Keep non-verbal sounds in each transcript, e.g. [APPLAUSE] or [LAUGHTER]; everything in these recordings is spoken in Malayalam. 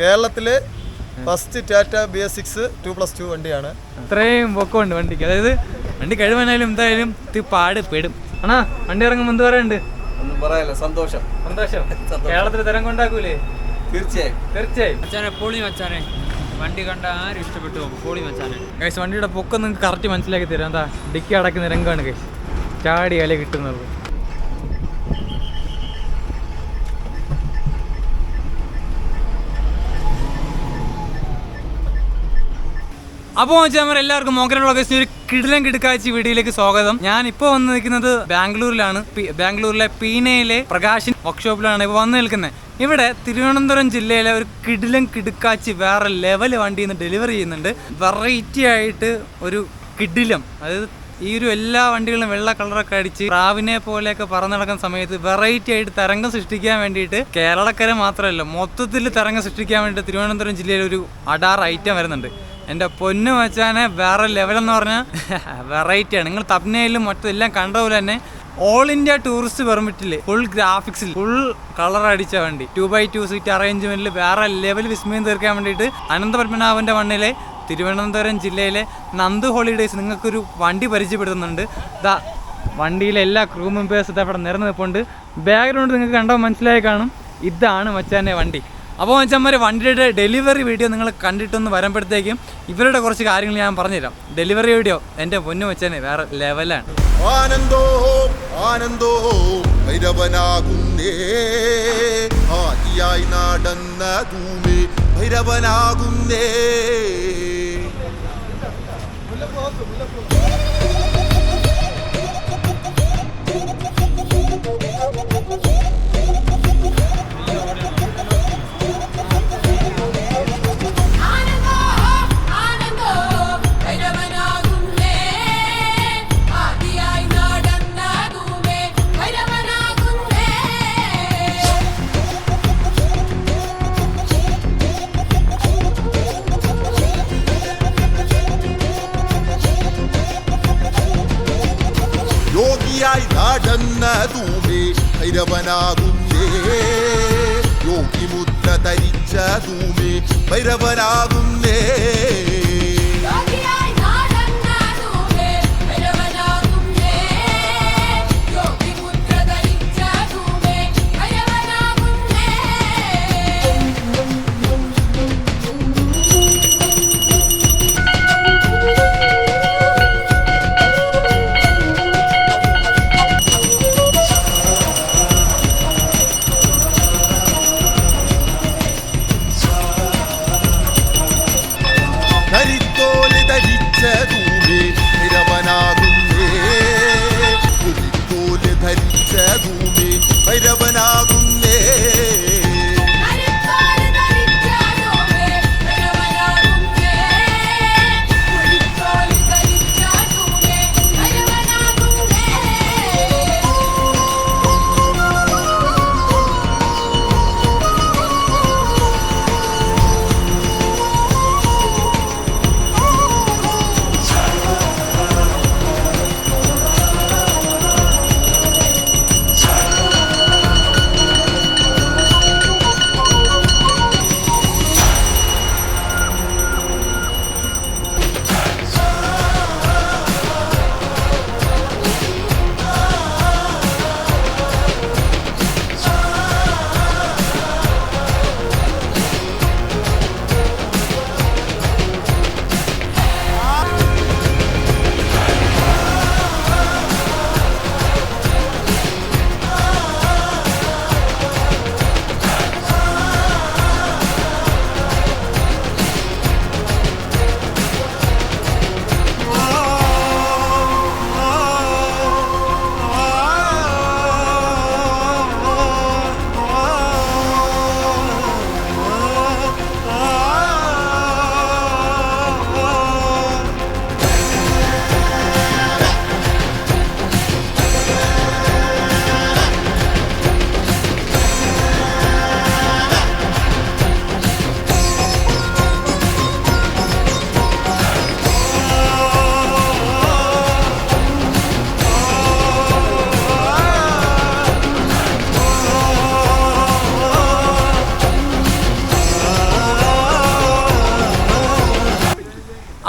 കേരളത്തിലെ first Tata B S six two plus two വണ്ടിയാണ്. ഇത്രയും പൊക്കമുണ്ട് വണ്ടിക്ക്. അതായത് വണ്ടി കഴിവാനായാലും എന്തായാലും ഇത് പാട് പെടും ആണാ വണ്ടി ഇറങ്ങുമ്പോൾ എന്ത് പറയുന്നുണ്ട് ഒന്നും പറയാല്ല സന്തോഷം. സന്തോഷം. [LAUGHS] കേരളത്തിൽ തരം കൊണ്ടാക്കൂലേ? തീർച്ചയായും. തീർച്ചയായും. അച്ഛനെ പൊളി മച്ചാനെ. വണ്ടി കണ്ട ആരും ഇഷ്ടപ്പെട്ടു? പോകും പൊളി മച്ചാനെ. ഗൈസ് വണ്ടിയുടെ പൊക്കം നിങ്ങൾക്ക് കറക്റ്റ് മനസ്സിലാക്കി തരാം. എന്താ ഡിക്കി അടക്കുന്ന രംഗമാണ് ഗൈസ് ചാടി അല കിട്ടുന്നത് അപ്പോൾ വെച്ചാൽ എല്ലാവർക്കും മോഹനുള്ള കേസിന് ഒരു കിടിലം കിടക്കാഴ്ച വീഡിയോയിലേക്ക് സ്വാഗതം. ഞാൻ ഇപ്പോൾ വന്ന് നിൽക്കുന്നത് ബാംഗ്ലൂരിലാണ് ബാംഗ്ലൂരിലെ പീനയിലെ പ്രകാശൻ വർക്ക്ഷോപ്പിലാണ് ഇപ്പോൾ വന്ന് നിൽക്കുന്നത് ഇവിടെ തിരുവനന്തപുരം ജില്ലയിലെ ഒരു കിടിലം കിടുക്കാച്ചി വേറെ ലെവൽ വണ്ടിയിൽ നിന്ന് ഡെലിവറി ചെയ്യുന്നുണ്ട്. വെറൈറ്റി ആയിട്ട് ഒരു കിടിലം. അതായത് ഈ ഒരു എല്ലാ വണ്ടികളും വെള്ള കളറൊക്കെ അടിച്ച് പ്രാവിനെ പോലെയൊക്കെ പറന്നു നടക്കുന്ന സമയത്ത് വെറൈറ്റി ആയിട്ട് തരംഗം സൃഷ്ടിക്കാൻ വേണ്ടിയിട്ട് കേരളക്കര മാത്രമല്ല മൊത്തത്തിൽ തരംഗം സൃഷ്ടിക്കാൻ വേണ്ടിയിട്ട് തിരുവനന്തപുരം ജില്ലയിൽ ഒരു അടാർ ഐറ്റം വരുന്നുണ്ട്. എന്റെ പൊന്ന് വെച്ചാനെ വേറെ ലെവലെന്ന് പറഞ്ഞാൽ വെറൈറ്റിയാണ് നിങ്ങൾ തപ്നയിലും മറ്റും എല്ലാം കണ്ട പോലെ തന്നെ ഓൾ ഇന്ത്യ ടൂറിസ്റ്റ് പെർമിറ്റിൽ ഫുൾ ഗ്രാഫിക്സിൽ ഫുൾ കളർ അടിച്ച വണ്ടി. ടു ബൈ ടു സീറ്റ് അറേഞ്ച്മെന്റിൽ വേറെ ലെവൽ വിസ്മയം തീർക്കാൻ വേണ്ടിയിട്ട് അനന്തപത്മനാഭന്റെ മണ്ണിലെ തിരുവനന്തപുരം ജില്ലയിലെ നന്ദു ഹോളിഡേയ്സ് നിങ്ങൾക്കൊരു വണ്ടി പരിചയപ്പെടുത്തുന്നുണ്ട്. ദാ വണ്ടിയിലെ എല്ലാ ക്രൂ മെമ്പേഴ്സ് ഇതവിടെ നിരന്ന് നിൽപ്പുണ്ട് ബാക്ക്ഗ്രൗണ്ട് നിങ്ങൾക്ക് കണ്ടോ മനസ്സിലായി കാണും. ഇതാണ് മച്ചാന്റെ വണ്ടി. അപ്പോൾ മച്ചന്മാരെ വണ്ടിയുടെ ഡെലിവറി വീഡിയോ നിങ്ങൾ കണ്ടിട്ടൊന്ന് വരുമ്പോഴത്തേക്കും ഇവരുടെ കുറച്ച് കാര്യങ്ങൾ ഞാൻ പറഞ്ഞുതരാം. ഡെലിവറി വീഡിയോ എന്റെ പൊന്നു മച്ചാനെ വേറെ ലെവലാണ്. ആനന്ദോ ആനന്ദോ ഭൈരവനാകുന്നേ. ആദിയായി നടന്ന ഭൈരവനാകുന്നേ. യോഗിയായി നാടന്ന ധൂമി ഭൈരവനാകുന്നേ. യോഗിമുദ്ര ധരിച്ച ധൂമി ഭൈരവനാകുന്നേ.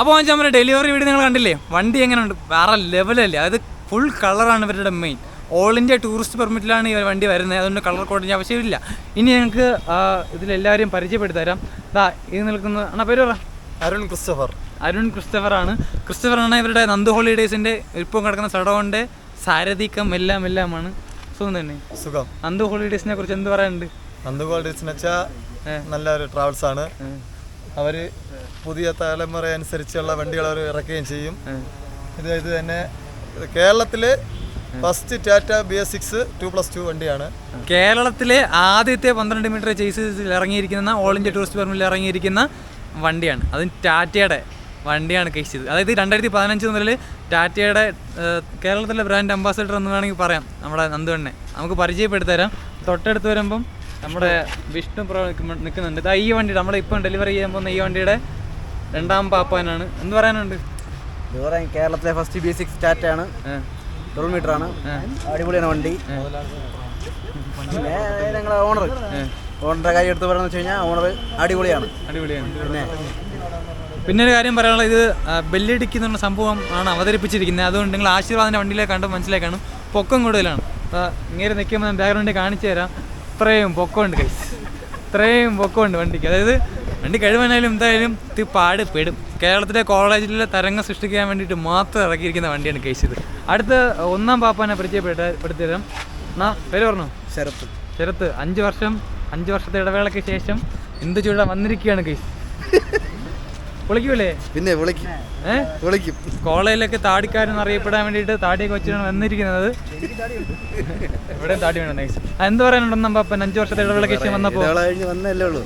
അപ്പോൾ നമ്മുടെ ഡെലിവറി വീട് നിങ്ങൾ കണ്ടില്ലേ? വണ്ടി എങ്ങനെയുണ്ട് വേറെ ലെവലല്ലേ അത് ഫുൾ കളറാണ് ഇവരുടെ മെയിൻ ഓൾ ഇന്ത്യ ടൂറിസ്റ്റ് പെർമിറ്റിലാണ് ഈ വണ്ടി വരുന്നത്. അതുകൊണ്ട് കളർ കോഡിന്റെ ആവശ്യമില്ല ഇനി ഞങ്ങൾക്ക് ഇതിലെല്ലാവരെയും പരിചയപ്പെടുത്താം ദാ ഇതാ നിൽക്കുന്ന അണ്ണാ പേര് പറ. അരുൺ ക്രിസ്റ്റഫർ. അരുൺ ക്രിസ്റ്റഫർ ആണ്. ക്രിസ്റ്റഫർ ആണ് ഇവരുടെ നന്ദു ഹോളിഡേയ്സിന്റെ ഇപ്പം കിടക്കുന്ന സ്ഥലമുണ്ട് സാരഥിക്കം എല്ലാം എല്ലാമാണ്. സുഖം തന്നെ. സുഖം. നന്ദു ഹോളിഡേയ്സിനെ കുറിച്ച് എന്ത് പറയാനുണ്ട്? നന്ദു നന്ദുഗോൾഡീസ് വെച്ചാൽ നല്ലൊരു ട്രാവൽസ് ആണ്. അവർ പുതിയ തലമുറ അനുസരിച്ചുള്ള വണ്ടികൾ അവർ ഇറക്കുകയും ചെയ്യും. ഇത് ഇത് തന്നെ കേരളത്തിലെ first Tata B S six two plus two വണ്ടിയാണ് കേരളത്തിലെ ആദ്യത്തെ പന്ത്രണ്ട് മീറ്റർ ചേസിൽ ഇറങ്ങിയിരിക്കുന്ന ഓൾ ഇന്ത്യ ടൂറിസ്റ്റ് പെർമിറ്റിൽ ഇറങ്ങിയിരിക്കുന്ന വണ്ടിയാണ്. അത് ടാറ്റയുടെ വണ്ടിയാണ് കഴിച്ചത് അതായത് രണ്ടായിരത്തി പതിനഞ്ച് മുതൽ ടാറ്റയുടെ കേരളത്തിലെ ബ്രാൻഡ് അംബാസഡർ എന്ന് വേണമെങ്കിൽ പറയാം. നമ്മുടെ നന്ദുവണ്ണെ നമുക്ക് പരിചയപ്പെടുത്തി തരാം തൊട്ടടുത്ത് വരുമ്പം നമ്മുടെ വിഷ്ണു പ്രോ നിൽക്കുന്നുണ്ട്. ഇതാ ഈ വണ്ടി നമ്മളിപ്പം ഡെലിവറി ചെയ്യാൻ പോകുന്ന ഈ വണ്ടിയുടെ രണ്ടാം പാപ്പാനാണ്. എന്ന് പറയാനുണ്ട്? ഇത് പറയാൻ കേരളത്തിലെ first B six uh, twelve metre ആണ്. അടിപൊളിയാണ് വണ്ടി. പിന്നെ ഓണർ ഓണറിന്റെ കാര്യം എടുത്ത് പറയുന്നത് വെച്ച് കഴിഞ്ഞാൽ ഓണർ അടിപൊളിയാണ്. അടിപൊളിയാണ്. പിന്നെ? പിന്നെ ഒരു കാര്യം പറയാനുള്ളത് ഇത് ബെല്ലടിക്ക് പറഞ്ഞ സംഭവം ആണ് അവതരിപ്പിച്ചിരിക്കുന്നത്. അതുകൊണ്ട് നിങ്ങൾ ആശീർവാദിന്റെ വണ്ടിയിലെ കണ്ട് മനസ്സിലാക്കാണ്. പൊക്കം കൂടുതലാണ്. ഇങ്ങനെ നിൽക്കുമ്പോൾ ബാക്ക്ഗ്രൗണ്ടിൽ കാണിച്ചു തരാം. ഇത്രയും പൊക്കമുണ്ട് കൈ ഇത്രയും പൊക്കമുണ്ട് വണ്ടിക്ക്. അതായത് വണ്ടി കഴിവനായാലും എന്തായാലും ഇത് പാട് പെടും കേരളത്തിലെ കോളേജിലെ തരംഗം സൃഷ്ടിക്കാൻ വേണ്ടിയിട്ട് മാത്രം ഇറക്കിയിരിക്കുന്ന വണ്ടിയാണ് കേസ് ഇത്. അടുത്ത ഒന്നാം പാപ്പാനെ പരിചയപ്പെടുത്തി തരാം എന്നാ പേര് പറഞ്ഞു? ശരത്ത്. ശരത്ത് അഞ്ച് വർഷം അഞ്ച് വർഷത്തെ ഇടവേളയ്ക്ക് ശേഷം എന്ത് ചൂട വന്നിരിക്കുകയാണ് കേസ് പൊളിക്കൂലേ പിന്നെ വിളിക്കും. വിളിക്കും. കോളേജിലൊക്കെ താടിക്കാരെന്ന് അറിയപ്പെടാൻ വേണ്ടിയിട്ട് താടിയൊക്കെ വെച്ചിട്ടാണ് വന്നിരിക്കുന്നത്. ഇവിടെ താടി വേണം നൈസ് എന്ത് പറയാനുണ്ടെന്നാ പാപ്പൻ അഞ്ച് വർഷത്തെ ഇടവേളയ്ക്ക് ശേഷം വന്നപ്പോൾ കഴിഞ്ഞ് വന്നല്ലേ ഉള്ളൂ.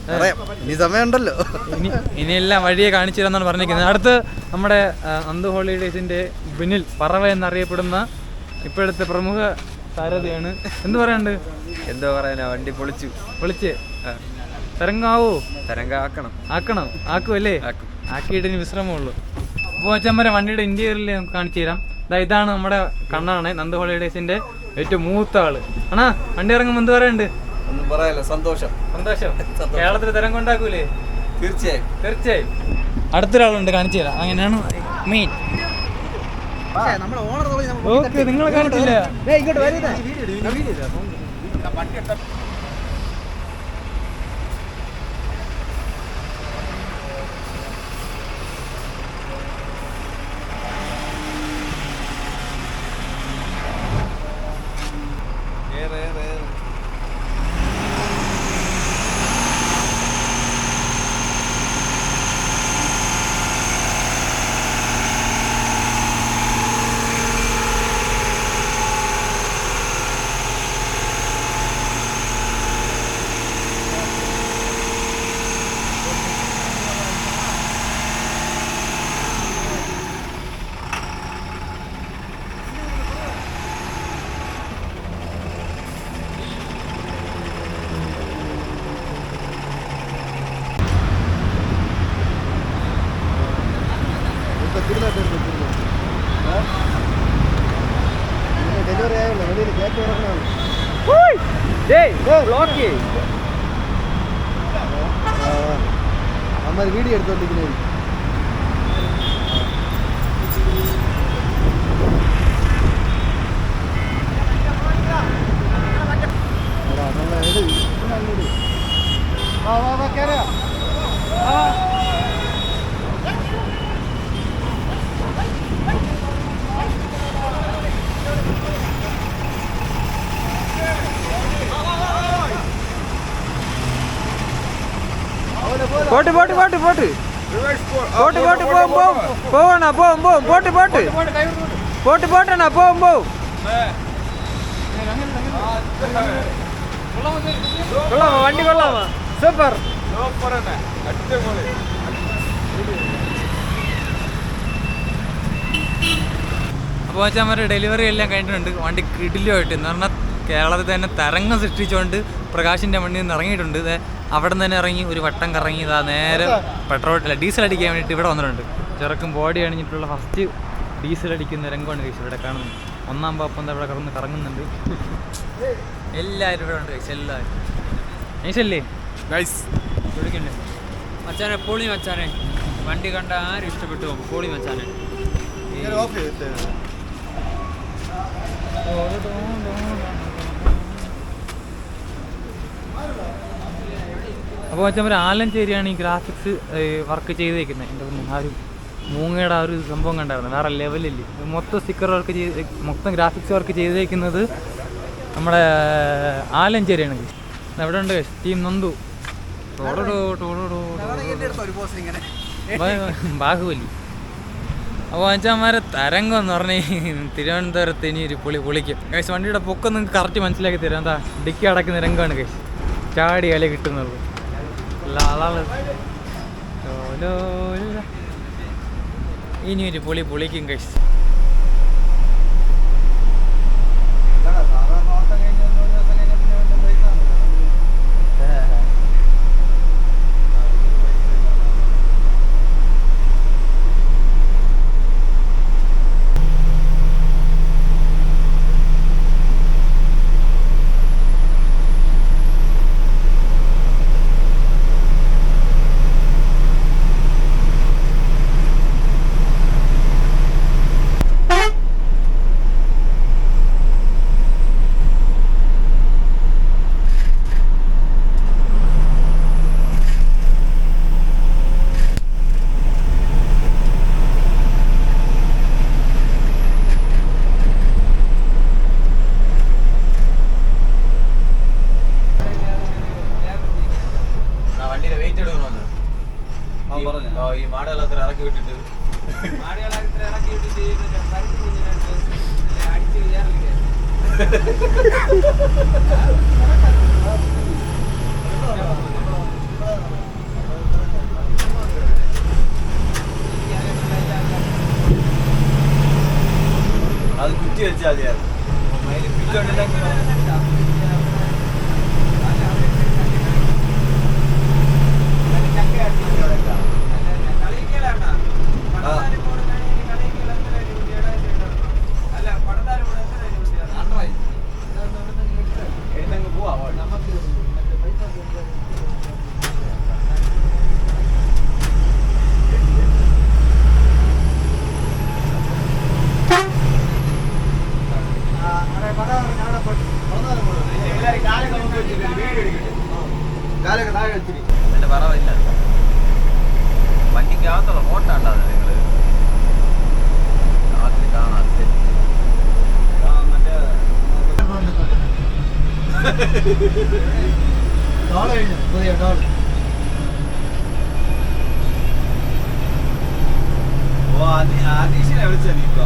ഇനി സമയമുണ്ടല്ലോ. ഇനി ഇനിയെല്ലാം വഴിയെ കാണിച്ചു തരാന്നാണ് പറഞ്ഞിരിക്കുന്നത്. അടുത്ത് നമ്മുടെ അന്ത് ഹോളിഡേസിന്റെ ഹോളിഡേയ്സിന്റെ ബിനിൽ പറവ എന്നറിയപ്പെടുന്ന ഇപ്പോഴത്തെ പ്രമുഖ സാരഥിയാണ് എന്ത് പറയാനുണ്ട്? എന്തോ പറയാനാ വണ്ടി പൊളിച്ചു. പൊളിച്ച്. തരംഗാവോ? തരംഗ ആക്കണം? ആക്കുമല്ലേ ആക്കിയിട്ട് ഇനി വിശ്രമമുള്ളൂ. അപ്പോൾ അച്ഛന്മാരെ വണ്ടിയുടെ ഇന്റീരിയറിൽ നമുക്ക് കാണിച്ചു തരാം. ദാ ഇതാണ് നമ്മുടെ കണ്ണാണ് നന്ദ ഹോളിഡേസിന്റെ ഏറ്റവും മൂത്ത ആൾ. ആണാ വണ്ടി ഇറങ്ങുമ്പോൾ എന്ത് പറയുന്നുണ്ട് ഒന്നും പറയാല്ല സന്തോഷം. സന്തോഷം. കേരളത്തിൽ തരം കൊണ്ടാക്കൂലേ? തീർച്ചയായും. തീർച്ചയായും. അടുത്തൊരാളുണ്ട് കാണിച്ചു തരാം. അങ്ങനെയാണ് മെയിൻ ഓക്കെ നിങ്ങളെ കാണിച്ചില്ല. വാ വാ വാ കയറാ pot pot pot pot pot pot പോവും പോവും പോവണ പോവും പോവും പോട്ട് പോട്ട് പോട്ട് പോട്ടണ പോവും പോവും കൊള്ളാമോ? വണ്ടി കൊള്ളാമോ? സൂപ്പർ. അപ്പോൾ വെച്ചാൽ ഡെലിവറി എല്ലാം കഴിഞ്ഞിട്ടുണ്ട്. വണ്ടി കിടിലുമായിട്ട് എന്ന് പറഞ്ഞാൽ കേരളത്തിൽ തന്നെ തരംഗം സൃഷ്ടിച്ചുകൊണ്ട് പ്രകാശിന്റെ വണ്ടിയിൽ നിന്ന് ഇറങ്ങിയിട്ടുണ്ട്. അവിടെ നിന്ന് തന്നെ ഇറങ്ങി ഒരു വട്ടം കറങ്ങി ഇതാ നേരെ പെട്രോൾ അല്ല ഡീസൽ അടിക്കാൻ വേണ്ടിയിട്ട് ഇവിടെ വന്നിട്ടുണ്ട്. ചെറുക്കും ബോഡി അണിഞ്ഞിട്ടുള്ള ഫസ്റ്റ് ഡീസൽ അടിക്കുന്ന രംഗമാണ് ഇവിടെ കാണുന്നത്. ഒന്നാം പാപ്പം എന്താ ഇവിടെ കറന്ന് കറങ്ങുന്നുണ്ട്. എല്ലാവരും ഇവിടെ ഉണ്ട് കഴിച്ചു എല്ലാവരും. നൈസല്ലേ ഗൈസ് അച്ഛനെ മച്ചാനെ പൊളി മച്ചാനെ. വണ്ടി കണ്ട ആരും ഇഷ്ടപ്പെട്ടു പോകും. പൊളി മച്ചാനെ. അപ്പോൾ ചെയ്തിട്ട്. ഒരു ആലഞ്ചേരിയാണ് ഈ ഗ്രാഫിക്സ് വർക്ക് ചെയ്തേക്കുന്നത് എന്റെ മുന്നിൽ ആ ഒരു മൂങ്ങയുടെ ആ ഒരു സംഭവം കണ്ടായിരുന്നു. വേറെ ലെവലില്ല മൊത്തം സ്റ്റിക്കർ വർക്ക് ചെയ്ത് മൊത്തം ഗ്രാഫിക്സ് വർക്ക് ചെയ്തേക്കുന്നത് നമ്മുടെ ആലഞ്ചേരിയാണ്. എവിടെ ഉണ്ട് ടീം നന്ദു ബാഹുബലി. അപ്പോൾ അഞ്ചാമാരെ തരംഗം എന്ന് പറഞ്ഞ് തിരുവനന്തപുരത്ത് ഇനി ഒരു പുളി പൊളിക്കും. കഴിച്ച് വണ്ടിയുടെ പൊക്കം നിങ്ങൾക്ക് കറക്റ്റ് മനസ്സിലാക്കി തരാം. എന്താ ഡിക്കി അടക്കുന്ന രംഗമാണ് കഴിച്ച് ചാടി അല കിട്ടുന്നുള്ളൂ. ലാളാൾ. ലോലോല. ഇനി ഒരു പുളി പുളിക്കും കഴിച്ച് വണ്ടിയുടെ വെയിറ്റ് എടുക്കണമെന്ന് ഈ മാടുകളത്ര ഇറക്കി വിട്ടിട്ട്. അത് കുത്തി വെച്ചാൽ മതിയായിരുന്നു. അതിൽ പിടിച്ചോണ്ടില്ലെങ്കിൽ എന്റെ പറവില്ല വണ്ടിക്കകത്തുള്ള ഫോട്ടോ ഉണ്ടാവും നിങ്ങൾ രാത്രി കാണാം ഓ ആദീഷിനെ വിളിച്ച നീ ഇപ്പൊ.